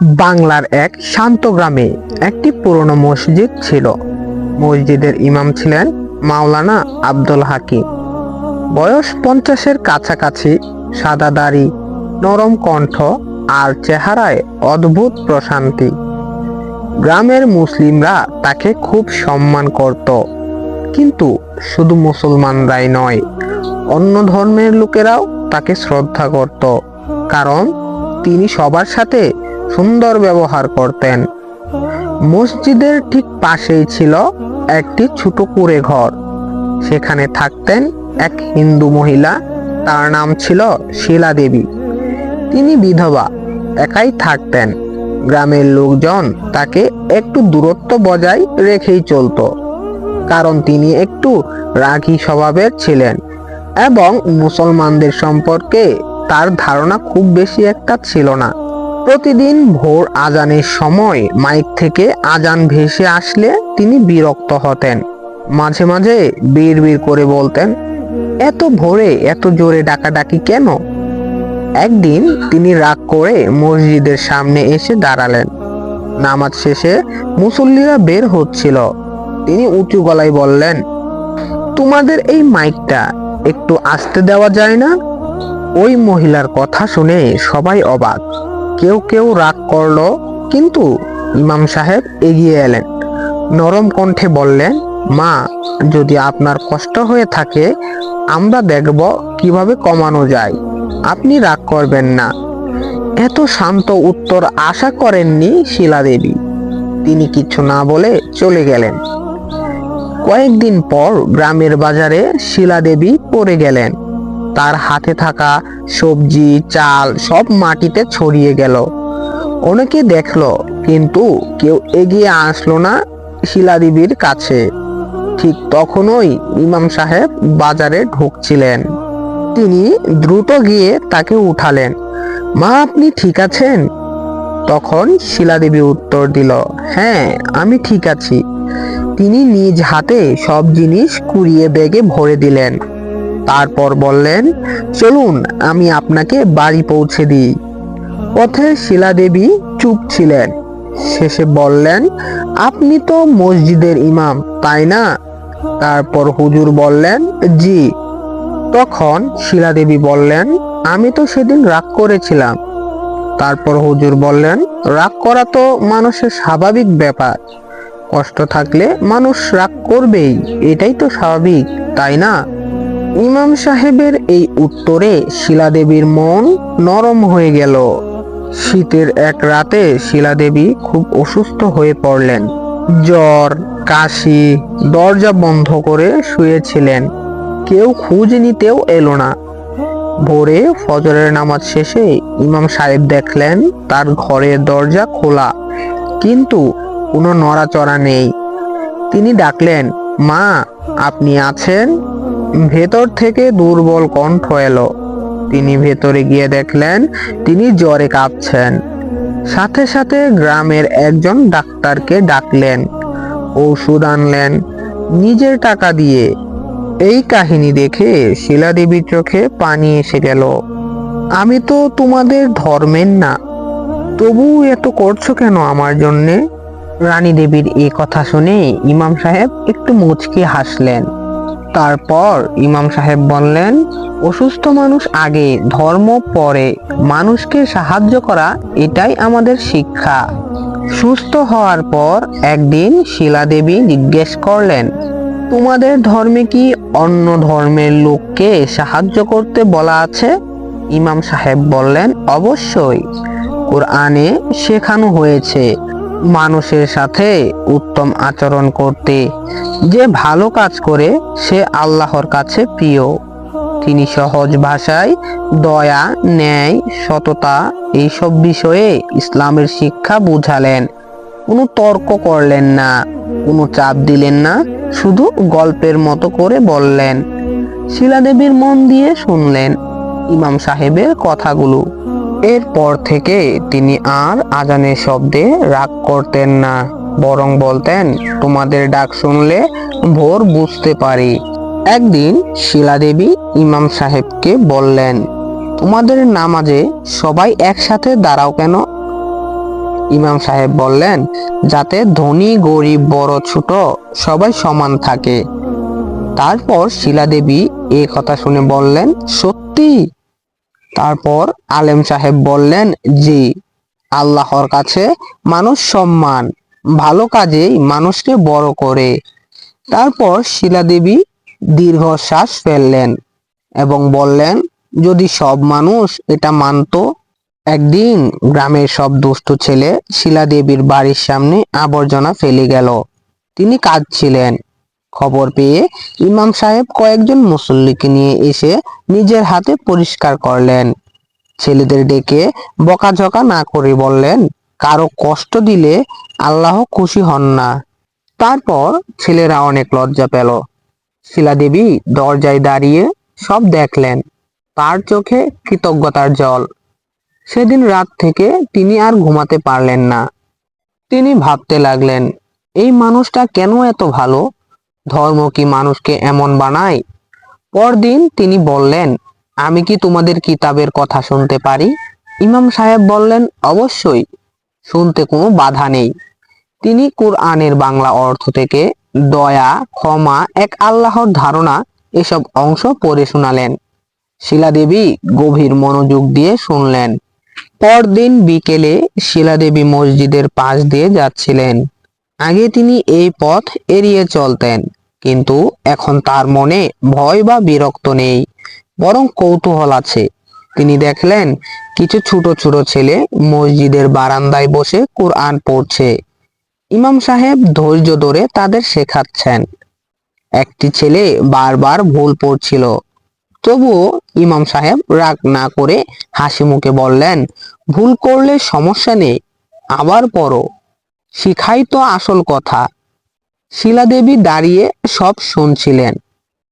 বাংলার এক শান্ত গ্রামে একটি পুরনো মসজিদ ছিল। মসজিদের ইমাম ছিলেন মাওলানা আব্দুল হাকিম। বয়স পঞ্চাশের কাছাকাছি, সাদা দাড়ি, নরম কণ্ঠ আর চেহারায় অদ্ভুত প্রশান্তি। গ্রামের মুসলিমরা তাকে খুব সম্মান করত। কিন্তু শুধু মুসলমানরাই নয়, অন্য ধর্মের লোকেরাও তাকে শ্রদ্ধা করত। কারণ তিনি সবার সাথে সুন্দর ব্যবহার করতেন। মসজিদের ঠিক পাশেই ছিল একটি ছোট কুড়ে ঘর। সেখানে থাকতেন এক হিন্দু মহিলা, তার নাম ছিল শিলা দেবী। তিনি বিধবা, একাই থাকতেন। গ্রামের লোকজন তাকে একটু দূরত্ব বজায় রেখেই চলতো, কারণ তিনি একটু রাগী স্বভাবের ছিলেন এবং মুসলমানদের সম্পর্কে তার ধারণা খুব বেশি একটা ছিল না। প্রতিদিন ভোর আজানের সময় মাইক থেকে আজান ভেসে আসলে তিনি বিরক্ত হতেন। মাঝে মাঝে বিড় বিড় করে বলতেন, এত ভোরে এত জোরে ডাকাডাকি কেন? একদিন তিনি রাগ করে মসজিদের সামনে এসে দাঁড়ালেন। নামাজ শেষে মুসল্লিরা বের হচ্ছিল। তিনি উঁচু গলায় বললেন, তোমাদের এই মাইকটা একটু আসতে দেওয়া যায় না? ওই মহিলার কথা শুনে সবাই অবাক। কেউ কেউ রাগ করল, কিন্তু ইমাম সাহেব এগিয়ে এলেন। নরম কণ্ঠে বললেন, মা, যদি আপনার কষ্ট হয়ে থাকে, আমরা দেখব কীভাবে কমানো যায়। আপনি রাগ করবেন না। এত শান্ত উত্তর আশা করেননি শিলা দেবী। তিনি কিছু না বলে চলে গেলেন। কয়েকদিন পর গ্রামের বাজারে শিলা দেবী পড়ে গেলেন। তার হাতে থাকা সবজি, চাল সব মাটিতে ছড়িয়ে গেল। অনেকে দেখল, কিন্তু কেউ এগিয়ে আসলো না শিলা দেবীর কাছে। ঠিক তখনই ইমাম সাহেব বাজারে ঢুকছিলেন। তিনি দ্রুত গিয়ে তাকে উঠালেন, মা, আপনি ঠিক আছেন? তখন শিলা দেবী উত্তর দিল হ্যাঁ আমি ঠিক আছি। তিনি নিজ হাতে সব জিনিস কুড়িয়ে ব্যাগে ভরে দিলেন। তারপর বললেন, চলুন, আমি আপনাকে বাড়ি পৌঁছে দিই। পথে শিলা দেবী চুপ ছিলেন। শেষে বললেন, আপনি তো মসজিদের ইমাম, তাই না? তারপর হুজুর বললেন, জি। তখন শিলা দেবী বললেন, আমি তো সেদিন রাগ করেছিলাম। তারপর হুজুর বললেন, রাগ করা তো মানুষের স্বাভাবিক ব্যাপার। কষ্ট থাকলে মানুষ রাগ করবেই, এটাই তো স্বাভাবিক, তাই না? ইমাম সাহেবের এই উত্তরে শিলাদেবীর মন নরম হয়ে গেল। শীতের এক রাতে শিলাদেবী খুব অসুস্থ হয়ে পড়লেন। জ্বর, কাশি দরজা বন্ধ করে শুয়েছিলেন। কেউ খোঁজ নিতেও এলো না। ভোরে ফজরের নামাজ শেষে ইমাম সাহেব দেখলেন, তার ঘরের দরজা খোলা। কিন্তু কোনো নড়াচড়া নেই। তিনি ডাকলেন, মা, আপনি আছেন? ভেতর থেকে দুর্বল কণ্ঠ এলো। তিনি ভেতরে গিয়ে দেখলেন, তিনি জ্বরে কাঁপছেন। সাথে সাথে গ্রামের একজন ডাক্তারকে ডাকলেন ঔষধ আনলেন, নিজের টাকা দিয়ে। এই কাহিনী দেখে শিলা দেবীর চোখে পানি এসে গেল। আমি তো তোমাদের ধর্মের না তবু এত করছ কেন আমার জন্যে? রানী দেবীর এই কথা শুনে ইমাম সাহেব একটু মুচকি হাসলেন। তারপর ইমাম সাহেব বললেন, অসুস্থ মানুষ আগে ধর্ম, পরে মানুষকে সাহায্য করা, এটাই আমাদের শিক্ষা। সুস্থ হওয়ার পর একদিন শিলা দেবী জিজ্ঞেস করলেন, তোমাদের ধর্মে কি অন্য ধর্মের লোককে সাহায্য করতে বলা আছে? ইমাম সাহেব বললেন, অবশ্যই। কোরআনে শেখানো হয়েছে মানুষের সাথে উত্তম আচরণ করতে, যে ভালো কাজ করে, সে আল্লাহর কাছে প্রিয়। তিনি সহজ ভাষায় দয়া, ন্যায়, সততা এইসব বিষয়ে ইসলামের শিক্ষা বুঝালেন। কোনো তর্ক করলেন না, কোনো চাপ দিলেন না, শুধু গল্পের মতো করে বললেন। শিলাদেবীর মন দিয়ে শুনলেন ইমাম সাহেবের কথাগুলো। এরপর থেকে তিনি আর আজানের শব্দে রাগ করতেন না, বরং বলতেন, তোমাদের ডাক শুনলে ভোর বুঝতে পারি। একদিন শিলাদেবী ইমাম সাহেবকে বললেন, তোমাদের নামাজে সবাই একসাথে দাঁড়াও কেন? ইমাম সাহেব বললেন, যাতে ধনী, গরিব, বড়, ছোট সবাই সমান থাকে। তারপর শিলা দেবী এ কথা শুনে বললেন, সত্যি? তারপর আলেম সাহেব বললেন, জি, আল্লাহর কাছে মানুষ সম্মান, ভালো কাজেই মানুষকে বড় করে। তারপর শিলা দেবী দীর্ঘশ্বাস ফেললেন এবং বললেন, যদি সব মানুষ এটা মানতো, একদিন গ্রামের সব দুষ্ট ছেলে শিলা দেবীর বাড়ির সামনে আবর্জনা ফেলে গেল। তিনি কাঁদছিলেন। খবর পেয়ে ইমাম সাহেব কয়েকজন মুসল্লিকে নিয়ে এসে নিজের হাতে পরিষ্কার করলেন। ছেলেদের ডেকে বকাঝকা না করে বললেন, কারও কষ্ট দিলে আল্লাহ খুশি হন না। তারপর ছেলেরা অনেক লজ্জা পেল। শিলা দেবী দরজায় দাঁড়িয়ে সব দেখলেন, তার চোখে কৃতজ্ঞতার জল। সেদিন রাত থেকে তিনি আর ঘুমাতে পারলেন না। তিনি ভাবতে লাগলেন, এই মানুষটা কেন এত ভালো? ধর্ম কি মানুষকে এমন বানায়? পরদিন তিনি বললেন, আমি কি তোমাদের কিতাবের কথা শুনতে পারি? ইমাম সাহেব বললেন, অবশ্যই, শুনতে কোনো বাধা নেই। তিনি কোরআনের বাংলা অর্থ থেকে দয়া, ক্ষমা, এক আল্লাহর ধারণা এসব অংশ পড়ে শোনালেন। শিলাদেবী গভীর মনোযোগ দিয়ে শুনলেন। পরদিন বিকেলে শিলাদেবী মসজিদের পাশ দিয়ে যাচ্ছিলেন। আগে তিনি এই পথ এড়িয়ে চলতেন, কিন্তু এখন তার মনে ভয় বা বিরক্ত নেই, বরং কৌতূহল আছে। তিনি দেখলেন, কিছু ছোট ছোট ছেলে মসজিদের বারান্দায় বসে কোরআন পড়ছে। ইমাম সাহেব ধৈর্য ধরে তাদের শেখাচ্ছেন। একটি ছেলে বারবার ভুল পড়ছিল। তবুও ইমাম সাহেব রাগ না করে হাসি মুখে বললেন, ভুল করলে সমস্যা নেই, আবার পড়ো। শিখাই তো আসল কথা। শিলা দেবী দাঁড়িয়ে সব শুনছিলেন।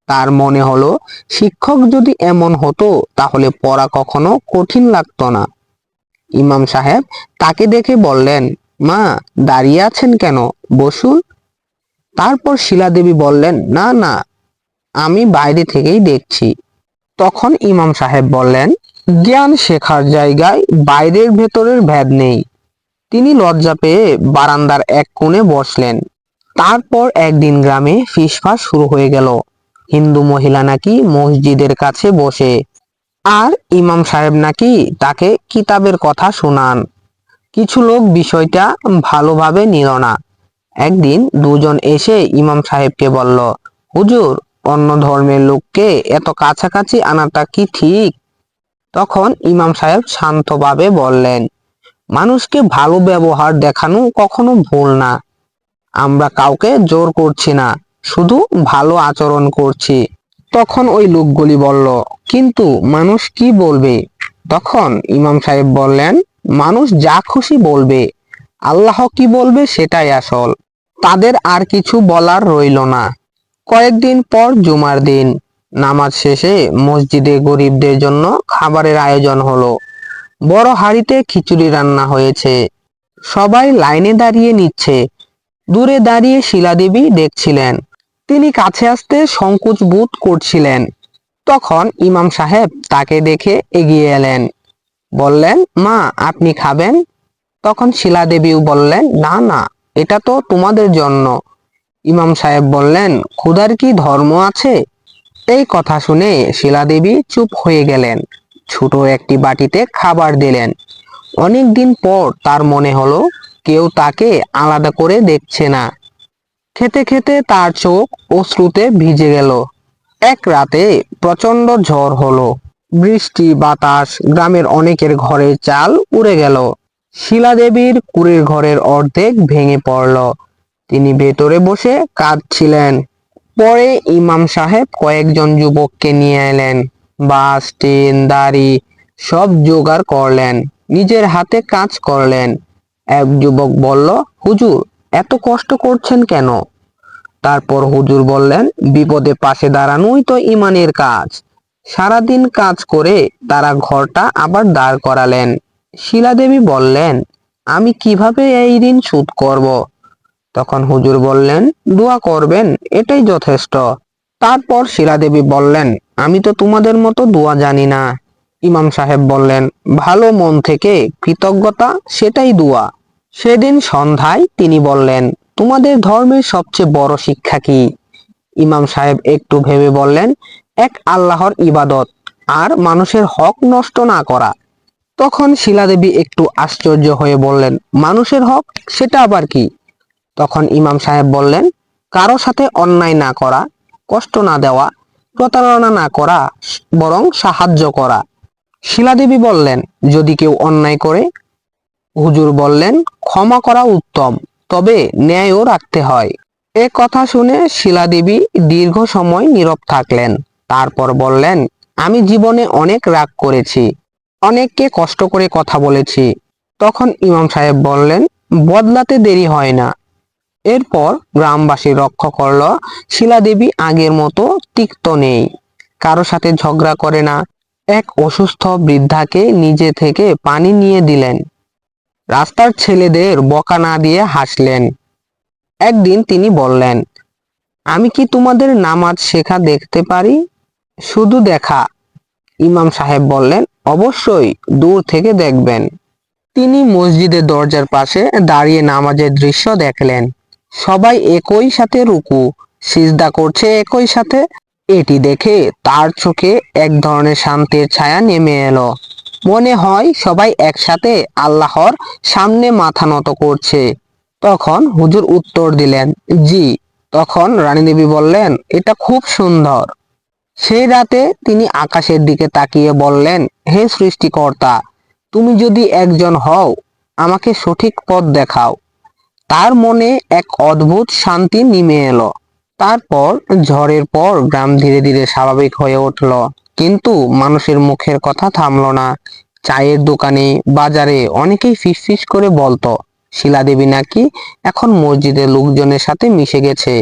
তার মনে হলো, শিক্ষক যদি এমন হতো, তাহলে পড়া কখনো কঠিন লাগতো না। ইমাম সাহেব তাকে দেখে বললেন, মা, দাঁড়িয়ে আছেন কেন? বসুন। তারপর শিলা দেবী বললেন, না না, আমি বাইরে থেকেই দেখছি। তখন ইমাম সাহেব বললেন, জ্ঞান শেখার জায়গায় বাইরের ভেতরের ভেদ নেই। তিনি লজ্জা পেয়ে বারান্দার এক কোণে বসলেন। তারপর একদিন গ্রামে ফিসফাস শুরু হয়ে গেল। হিন্দু মহিলা নাকি মসজিদের কাছে বসে। আর ইমাম সাহেব নাকি তাকে কিতাবের কথা শোনান। কিছু লোক বিষয়টা ভালোভাবে নিল না। একদিন দুজন এসে ইমাম সাহেবকে বলল, হুজুর, অন্য ধর্মের লোককে এত কাছাকাছি আনাটা কি ঠিক? তখন ইমাম সাহেব শান্তভাবে বললেন মানুষকে ভালো ব্যবহার দেখানো কখনো ভুল না। আমরা কাউকে জোর করছি না, শুধু ভালো আচরণ করছি। তখন ওই লোকগুলি বলল, কিন্তু মানুষ কি বলবে? তখন ইমাম সাহেব বললেন, মানুষ যা খুশি বলবে, আল্লাহ কি বলবে সেটাই আসল। তাদের আর কিছু বলার রইল না। কয়েকদিন পর জুমার দিন, নামাজ শেষে মসজিদে গরিবদের জন্য খাবারের আয়োজন হলো। বড় হাঁড়িতে খিচুড়ি রান্না হয়েছে। সবাই লাইনে দাঁড়িয়ে নিচ্ছে। দূরে দাঁড়িয়ে শিলাদেবী দেখছিলেন। তিনি কাছে আসতে সংকোচ বোধ করছিলেন। তখন ইমাম সাহেব তাকে দেখে এগিয়ে এলেন। বললেন, মা, আপনি খাবেন? তখন শিলাদেবীও বললেন, না না, এটা তো তোমাদের জন্য। ইমাম সাহেব বললেন, ক্ষুধার কি ধর্ম আছে? এই কথা শুনে শিলাদেবী চুপ হয়ে গেলেন। ছোট একটি বাটিতে খাবার দিলেন। অনেক দিন পর তার মনে হলো কেউ তাকে আলাদা করে দেখছে না। খেতে খেতে তার চোখ অশ্রুতে ভিজে গেল। এক রাতে প্রচণ্ড ঝড় হলো। বৃষ্টি, বাতাস, গ্রামের অনেকের ঘরের চাল উড়ে গেল। শিলাদেবীর কুড়ের ঘরের অর্ধেক ভেঙে পড়ল। তিনি ভেতরে বসে কাঁদছিলেন। পরে ইমাম সাহেব কয়েকজন যুবককে নিয়ে এলেন। বাস ট্রেন দাড়ি সব জোগাড় করলেন, নিজের হাতে কাজ করলেন। এক যুবক বলল, হুজুর, এত কষ্ট করছেন কেন? তারপর হুজুর বললেন, বিপদে পাশে দাঁড়ানোই তো ইমানের কাজ। সারাদিন কাজ করে তারা ঘরটা আবার দাঁড় করালেন। শিলাদেবী বললেন, আমি কীভাবে এই ঋণ শোধ করব? তখন হুজুর বললেন, দোয়া করবেন, এটাই যথেষ্ট। তারপর শিলাদেবী বললেন, আমি তো তোমাদের মতো দোয়া জানি না। ইমাম সাহেব বললেন, ভালো মন থেকে কৃতজ্ঞতা সেটাই দোয়া। সেদিন সন্ধ্যায় তিনি বললেন, তোমাদের ধর্মের সবচেয়ে বড় শিক্ষা কি? ইমাম সাহেব একটু ভেবে বললেন, এক আল্লাহর ইবাদত আর মানুষের হক নষ্ট না করা। তখন শিলাদেবী একটু আশ্চর্য হয়ে বললেন, মানুষের হক সেটা আবার কি? তখন ইমাম সাহেব বললেন, কারও সাথে অন্যায় না করা কষ্ট না দেওয়া, প্রতারণা না করা, বরং সাহায্য করা। শিলাদেবী বললেন, যদি কেউ অন্যায় করে? হুজুর বললেন, ক্ষমা করা উত্তম, তবে ন্যায়ও রাখতে হয়। এ কথা শুনে শিলাদেবী দীর্ঘ সময় নীরব থাকলেন। তারপর বললেন, আমি জীবনে অনেক রাগ করেছি, অনেককে কষ্ট করে কথা বলেছি। তখন ইমাম সাহেব বললেন, বদলাতে দেরি হয় না। এরপর গ্রামবাসী রক্ষা করল, শিলাদেবী আগের মতো তিক্ত নেই। কারও সাথে ঝগড়া করে না। এক অসুস্থ বৃদ্ধাকে নিজে থেকে পানি নিয়ে দিলেন। রাস্তার ছেলেদের বকা না দিয়ে হাসলেন। একদিন তিনি বললেন, আমি কি তোমাদের নামাজ শেখা দেখতে পারি? শুধু দেখা। ইমাম সাহেব বললেন, অবশ্যই, দূর থেকে দেখবেন। তিনি মসজিদের দরজার পাশে দাঁড়িয়ে নামাজের দৃশ্য দেখলেন। সবাই একই সাথে রুকু। সিজদা করছে একই সাথে। এটি দেখে তার চোখে এক ধরনের শান্তির ছায়া নেমে এলো। মনে হয় সবাই একসাথে আল্লাহর সামনে মাথা নত করছে। তখন হুজুর উত্তর দিলেন, জি। তখন রানী দেবী বললেন, এটা খুব সুন্দর। সেই রাতে তিনি আকাশের দিকে তাকিয়ে বললেন, হে সৃষ্টিকর্তা, তুমি যদি একজন হও, আমাকে সঠিক পথ দেখাও। তার মনে এক অদ্ভুত শান্তি নেমে এলো। তারপর ঝড়ের পর গ্রাম ধীরে ধীরে স্বাভাবিক হয়ে উঠল। কিন্তু মানুষের মুখের কথা থামল না। চায়ের দোকানে, বাজারে অনেকেই ফিসফিস করে বলতো শিলাদেবী নাকি এখন মসজিদের লোকজনের সাথে মিশে গেছে।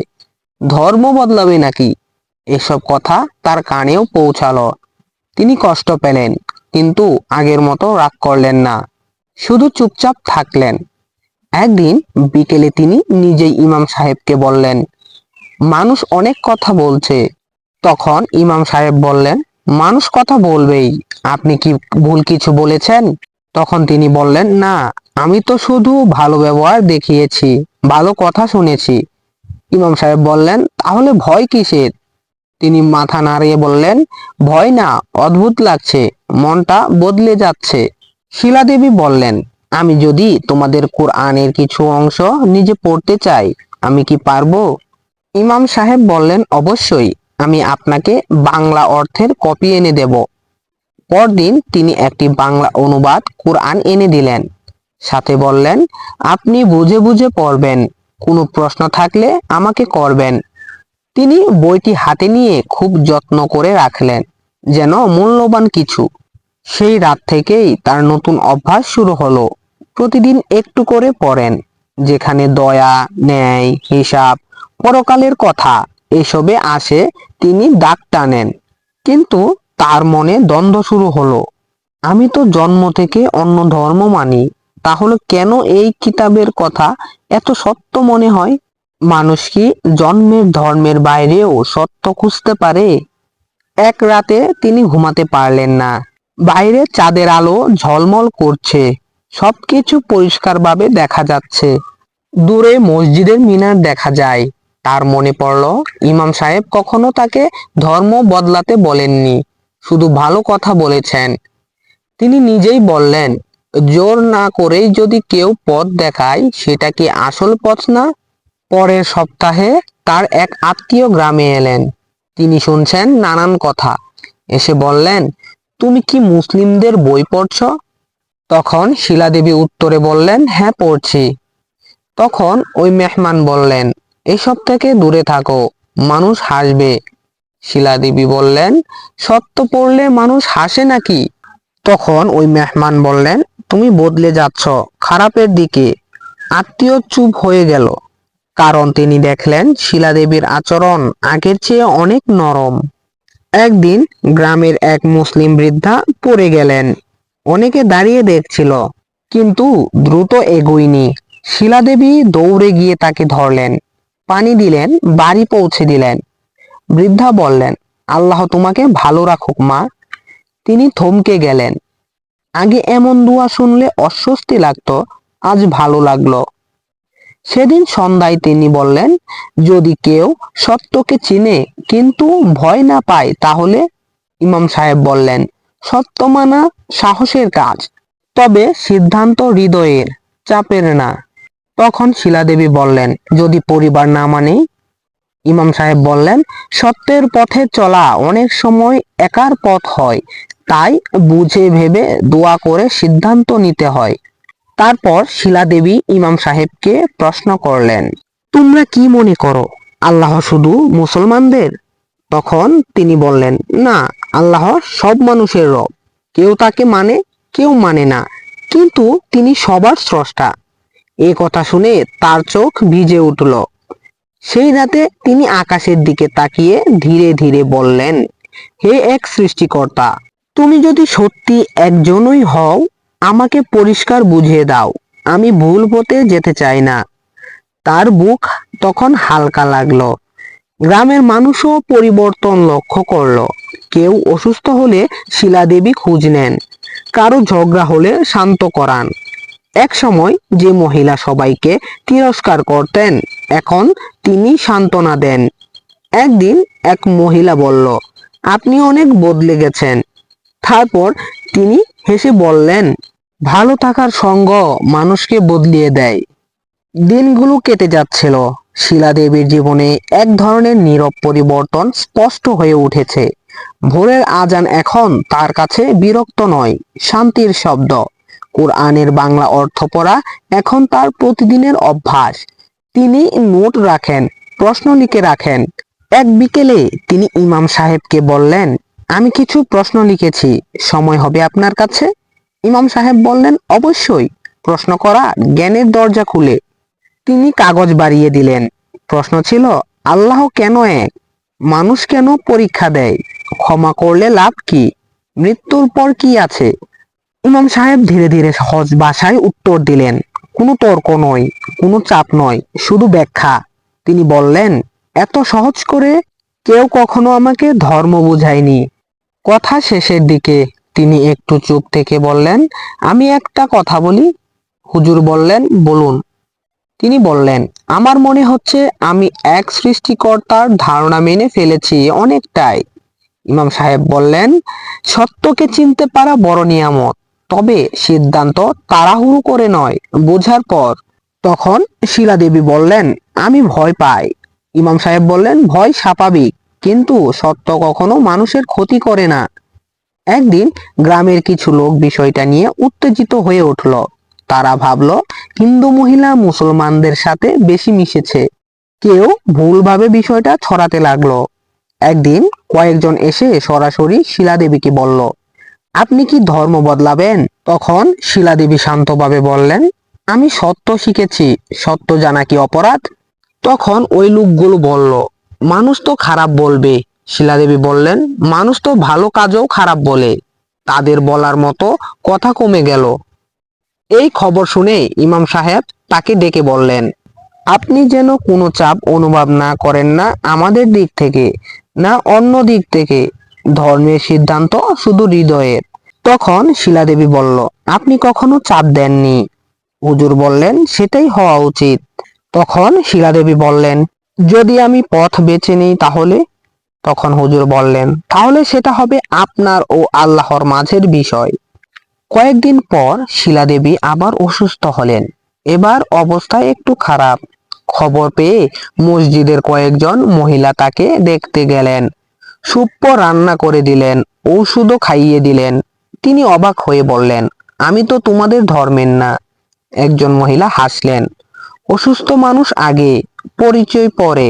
ধর্ম বদলাবে নাকি? এসব কথা তার কানেও পৌঁছালো। তিনি কষ্ট পেলেন, কিন্তু আগের মতো রাগ করলেন না। শুধু চুপচাপ থাকলেন। একদিন বিকেলে তিনি নিজেই ইমাম সাহেবকে বললেন, মানুষ অনেক কথা বলছে। তখন ইমাম সাহেব বললেন, মানুষ কথা বলবেই, আপনি কি ভুল কিছু বলেছেন? তখন তিনি বললেন, না, আমি তো শুধু ভালো ব্যবহার দেখিয়েছি, ভালো কথা শুনেছি। ইমাম সাহেব বললেন, তাহলে ভয় কিসের? তিনি মাথা নাড়িয়ে বললেন, ভয় না, অদ্ভুত লাগছে, মনটা বদলে যাচ্ছে। শিলাদেবী বললেন আমি যদি তোমাদের কোরআনের কিছু অংশ নিজে পড়তে চাই, আমি কি পারব? ইমাম সাহেব বললেন, অবশ্যই, আমি আপনাকে বাংলা অর্থের কপি এনে দেব। পরদিন তিনি একটি বাংলা অনুবাদ কোরআন এনে দিলেন। সাথে বললেন, আপনি বুঝে বুঝে পড়বেন, কোনো প্রশ্ন থাকলে আমাকে করবেন। তিনি বইটি হাতে নিয়ে খুব যত্ন করে রাখলেন, যেন মূল্যবান কিছু। সেই রাত থেকেই তার নতুন অভ্যাস শুরু হলো। প্রতিদিন একটু করে পড়েন, যেখানে দয়া, ন্যায়, হিসাব, পরকালের কথা, এসবে আসে তিনি দাগ টানেন। কিন্তু তার মনে দ্বন্দ্ব শুরু হলো। আমি তো জন্ম থেকে অন্য ধর্ম মানি, তাহলে কেন এই কিতাবের কথা এত সত্য মনে হয়? মানুষ কি জন্মের ধর্মের বাইরেও সত্য খুঁজতে পারে? এক রাতে তিনি ঘুমাতে পারলেন না। বাইরে চাঁদের আলো ঝলমল করছে। সবকিছু পরিষ্কারভাবে দেখা যাচ্ছে। দূরে মসজিদের মিনার দেখা যায়। তার মনে পড়ল, ইমাম সাহেব কখনো তাকে ধর্ম বদলাতে বলেননি, শুধু ভালো কথা বলেছেন। তিনি নিজেই বললেন, জোর না করেই যদি কেউ পথ দেখায়, সেটা কি আসল পথ না? পরের সপ্তাহে তার এক আত্মীয় গ্রামে এলেন। তিনি শুনছেন নানান কথা। এসে বললেন তুমি কি মুসলিমদের বই পড়ছ? তখন শিলাদেবী উত্তরে বললেন হ্যাঁ পড়ছি। তখন ওই মেহমান বললেন, এসব থেকে দূরে থাকো, মানুষ হাসবে। শিলাদেবী বললেন, সত্য পড়লে মানুষ হাসে নাকি? তখন ওই মেহমান বললেন, তুমি বদলে যাচ্ছ, খারাপের দিকে। আত্মীয় চুপ হয়ে গেল। কারণ তিনি দেখলেন শিলাদেবীর আচরণ আগের চেয়ে অনেক নরম। একদিন গ্রামের এক মুসলিম বৃদ্ধা পড়ে গেলেন। অনেকে দাঁড়িয়ে দেখছিল, কিন্তু দ্রুত এগোয়নি। শিলাদেবী দৌড়ে গিয়ে তাকে ধরলেন, পানি দিলেন, বাড়ি পৌঁছে দিলেন। বৃদ্ধা বললেন, আল্লাহ তোমাকে ভালো রাখুক, মা। তিনি থমকে গেলেন। আগে এমন দোয়া শুনলে অস্বস্তি লাগতো, আজ ভালো লাগল। সেদিন সন্ধ্যায় তিনি বললেন, যদি কেউ সত্যকে চিনে কিন্তু ভয় না পায়, তাহলে ইমাম সাহেব বললেন, সত্য মানা সাহসের কাজ। তবে সিদ্ধান্ত হৃদয়ের, চাপের না। তখন শিলাদেবী বললেন, যদি পরিবার না মানে ইমাম সাহেব বললেন, সত্যের পথে চলা অনেক সময় একার পথ হয়। তাই বুঝে ভেবে দোয়া করে সিদ্ধান্ত নিতে হয়। তারপর শিলাদেবী ইমাম সাহেবকে প্রশ্ন করলেন, তোমরা কি মনে করো, আল্লাহ শুধু মুসলমানদের? তখন তিনি বললেন, না, আল্লাহ সব মানুষের রব। কেউ তাকে মানে কেউ মানে না, কিন্তু তিনি সবার স্রষ্টা। এ কথা শুনে তার চোখ ভিজে উঠল। সেই রাতে তিনি আকাশের দিকে তাকিয়ে ধীরে ধীরে বললেন, হে এক সৃষ্টিকর্তা, তুমি যদি সত্যি একজনই হও আমাকে পরিষ্কার বুঝিয়ে দাও, আমি ভুল পথে যেতে চাই না। তার বুক তখন হালকা লাগল। গ্রামের মানুষও পরিবর্তন লক্ষ্য করল। কেউ অসুস্থ হলে শিলাদেবী খোঁজ নেন, কারও ঝগড়া হলে শান্ত করান। এক সময় যে মহিলা সবাইকে তিরস্কার করতেন, এখন তিনি সান্ত্বনা দেন। একদিন এক মহিলা বলল, আপনি অনেক বদলে গেছেন। তারপর তিনি হেসে বললেন ভালো থাকার সঙ্গ মানুষকে বদলিয়ে দেয়। দিনগুলো কেটে যাচ্ছিল। শিলাদেবীর জীবনে এক ধরনের নীরব পরিবর্তন স্পষ্ট হয়ে উঠেছে। ভোরের আজান এখন তার কাছে বিরক্ত নয়, শান্তির শব্দ। কোরআনের বাংলা অর্থ পড়া এখন তার প্রতিদিনের অভ্যাস। তিনি নোট রাখেন, প্রশ্ন লিখে রাখেন। এক বিকেলে তিনি ইমাম সাহেবকে বললেন, আমি কিছু প্রশ্ন লিখেছি, সময় হবে আপনার কাছে? ইমাম সাহেব বললেন, অবশ্যই। প্রশ্ন করা জ্ঞানের দরজা খুলে। তিনি কাগজ বাড়িয়ে দিলেন। প্রশ্ন ছিল, আল্লাহ কেন এক? মানুষ কেন পরীক্ষা দেয়? ক্ষমা করলে লাভ কি? মৃত্যুর পর কি আছে? ইমাম সাহেব ধীরে ধীরে সহজ ভাষায় উত্তর দিলেন, কোনো তর্ক নয়, কোনো চাপ নয়, শুধু ব্যাখ্যা। তিনি বললেন, এত সহজ করে কেউ কখনো আমাকে ধর্ম বুঝায়নি। কথা শেষের দিকে তিনি একটু চুপ থেকে বললেন, আমি একটা কথা বলি। হুজুর বললেন, বলুন। তিনি বললেন, আমার মনে হচ্ছে আমি এক সৃষ্টিকর্তার ধারণা মেনে ফেলেছি অনেকটাই। ইমাম সাহেব বললেন, সত্যকে চিনতে পারা বড় নিয়ামত, তবে সিদ্ধান্ত তাড়াহুড়ো করে নয়, বোঝার পর। তখন শিলা দেবী বললেন, আমি ভয় পাই। ইমাম সাহেব বললেন, ভয় স্বাভাবিক, কিন্তু সত্য কখনো মানুষের ক্ষতি করে না। একদিন গ্রামের কিছু লোক বিষয়টা নিয়ে উত্তেজিত হয়ে উঠল। তারা ভাবল, হিন্দু মহিলা মুসলমানদের সাথে বেশি মিশেছে। কেউ ভুলভাবে বিষয়টা ছড়াতে লাগল। একদিন কয়েকজন এসে সরাসরি শিলাদেবীকে বলল, আপনি কি ধর্ম বদলাবেন? তখন শিলাদেবী শান্তভাবে বললেন, আমি সত্য শিখেছি, সত্য জানা কি অপরাধ? তখন ওই লোকগুলো বলল, মানুষ তো খারাপ বলবে শিলাদেবী বললেন, মানুষ তো ভালো কাজও খারাপ বলে। তাদের বলার মতো কথা কমে গেল। এই খবর শুনে ইমাম সাহেব তাকে ডেকে বললেন, আপনি যেন কোনো চাপ অনুভব না করেন না আমাদের দিক থেকে, না অন্য দিক থেকে। ধর্মের সিদ্ধান্ত শুধু হৃদয়ের। তখন শিলাদেবী বলল, আপনি কখনো চাপ দেননি? হুজুর বললেন, সেটাই হওয়া উচিত। তখন শিলাদেবী বললেন, যদি আমি পথ বেছে নিই তাহলে? তখন হুজুর বললেন, তাহলে সেটা হবে আপনার ও আল্লাহর মাঝের বিষয়। কয়েকদিন পর শিলাদেবী আবার অসুস্থ হলেন। এবার অবস্থা একটু খারাপ। খবর পেয়ে মসজিদের কয়েকজন মহিলা তাকে দেখতে গেলেন। সুপ্প রান্না করে দিলেন, ঔষধও খাইয়ে দিলেন। তিনি অবাক হয়ে বললেন, আমি তো তোমাদের ধর্মের না। একজন মহিলা হাসলেন, অসুস্থ মানুষ আগে পরিচয় পরে।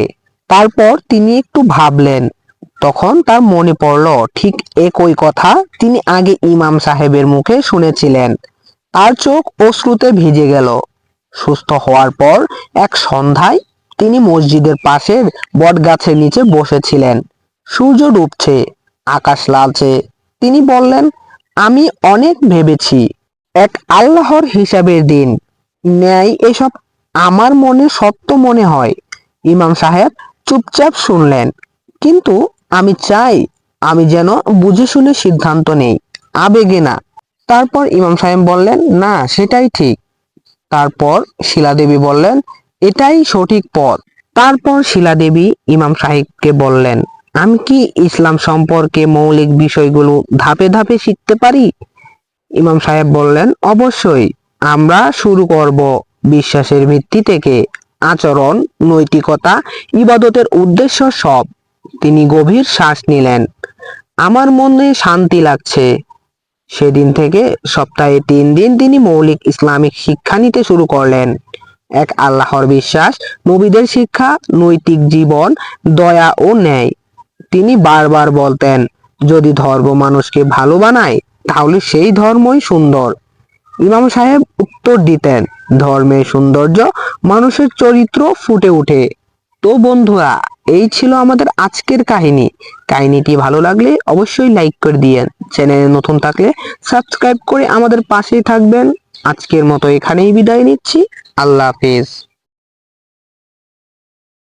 তারপর তিনি একটু ভাবলেন তখন তার মনে পড়ল, ঠিক একই কথা তিনি আগে ইমাম সাহেবের মুখে শুনেছিলেন। তার চোখ অশ্রুতে ভিজে গেল। সুস্থ হওয়ার পর এক সন্ধ্যায় তিনি মসজিদের পাশের বটগাছের নিচে বসেছিলেন। সূর্য ডুবছে, আকাশ লালচে তিনি বললেন, আমি অনেক ভেবেছি, এক আল্লাহর হিসাবের দিন। ন্যায় এসব আমার মনে সত্য মনে হয়। ইমাম সাহেব চুপচাপ শুনলেন। কিন্তু আমি চাই, আমি যেন বুঝে শুনে সিদ্ধান্ত নেই। আবেগে না। তারপর ইমাম সাহেব বললেন, না, সেটাই ঠিক। তারপর শিলাদেবী বললেন, এটাই সঠিক পথ। তারপর শিলাদেবী ইমাম সাহেবকে বললেন, আমি কি ইসলাম সম্পর্কে মৌলিক বিষয়গুলো ধাপে ধাপে শিখতে পারি? ইমাম সাহেব বললেন, অবশ্যই। আমরা শুরু করব বিশ্বাসের ভিত্তি থেকে। আচরণ, নৈতিকতা, ইবাদতের উদ্দেশ্য সব। তিনি গভীর শ্বাস নিলেন। আমার মনে শান্তি লাগছে। সেদিন থেকে সপ্তাহে তিন দিন তিনি মৌলিক ইসলামিক শিক্ষা নিতে শুরু করলেন। এক আল্লাহর বিশ্বাস, নবীদের শিক্ষা, নৈতিক জীবন, দয়া ও ন্যায়। তিনি বারবার বলতেন, যদি ধর্ম মানুষকে ভালো বানায়, তাহলে সেই ধর্মই সুন্দর। ইমাম সাহেব উত্তর দিতেন, ধর্মের সৌন্দর্য মানুষের চরিত্র ফুটে ওঠে। তো বন্ধুরা, এই ছিল আমাদের আজকের কাহিনী। কাহিনীটি ভালো লাগলে অবশ্যই লাইক করে দিয়েন। চ্যানেলে নতুন থাকলে সাবস্ক্রাইব করে আমাদের পাশেই থাকবেন। আজকের মতো এখানেই বিদায় নিচ্ছি। আল্লাহ হাফেজ।